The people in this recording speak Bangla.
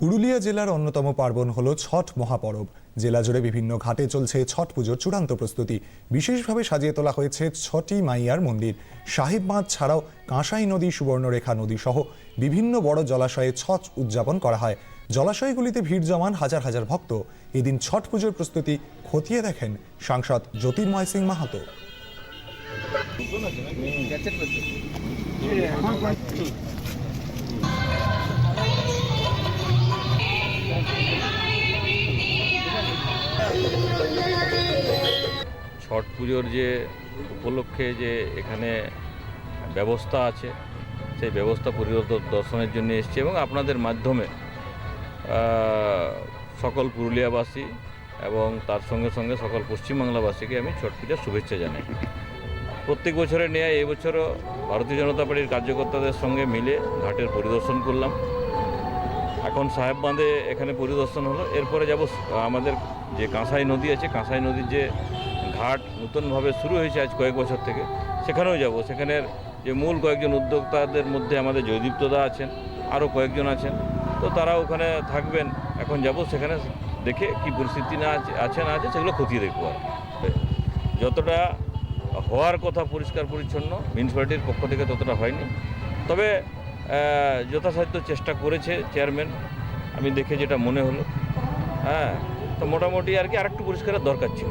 পুরুলিয়া জেলার অন্যতম পার্বণ হল ছট মহাপরব। জেলা জুড়ে বিভিন্ন ঘাটে চলছে ছট পুজোর চূড়ান্ত প্রস্তুতি। বিশেষভাবে সাজিয়ে তোলা হয়েছে ছটি মাইয়ার মন্দির। সাহিব বাঁধ ছাড়াও কাঁসাই নদী, সুবর্ণরেখা নদী সহ বিভিন্ন বড় জলাশয়ে ছট উদযাপন করা হয়। জলাশয়গুলিতে ভিড় জমান হাজার হাজার ভক্ত। এদিন ছট পুজোর প্রস্তুতি খতিয়ে দেখেন সাংসদ জ্যোতির্ময় সিং মাহাতো। ছট পুজোর যে উপলক্ষে যে এখানে ব্যবস্থা আছে, সেই ব্যবস্থা দর্শনের জন্য এসেছি এবং আপনাদের মাধ্যমে সকল পুরুলিয়াবাসী এবং তার সঙ্গে সঙ্গে সকল পশ্চিমবাংলাবাসীকে আমি ছট পূজার শুভেচ্ছা জানাই। প্রত্যেক বছরে ন্যায় এই বছরও ভারতীয় জনতা পার্টির কার্যকর্তাদের সঙ্গে মিলে ঘাটের পরিদর্শন করলাম। এখন সাহেব বাঁধে এখানে পরিদর্শন হলো, এরপরে যাব আমাদের যে কাঁসাই নদী আছে, কাঁসাই নদীর যে ঘাট নতুনভাবে শুরু হয়েছে আজ কয়েক বছর থেকে। সেখানেও যাব। সেখানের যে মূল কয়েকজন উদ্যোক্তাদের মধ্যে আমাদের জয়দীপ্তদা আছেন, আরও কয়েকজন আছেন। তো তারা ওখানে থাকবেন। এখন যাব সেখানে দেখে কি পরিস্থিতি না আছে আছে না আছে সেগুলো খতিয়ে দেখব আর। যতটা হওয়ার কথা পরিষ্কার পরিচ্ছন্ন মিউনিসিপ্যালিটির পক্ষ থেকে ততটা হয়নি। তবে যথাসাধ্য চেষ্টা করেছে চেয়ারম্যান আমি দেখে যেটা মনে হলো। হ্যাঁ তো মোটামুটি আর কি আরেকটু পরিষ্কারের দরকার ছিল।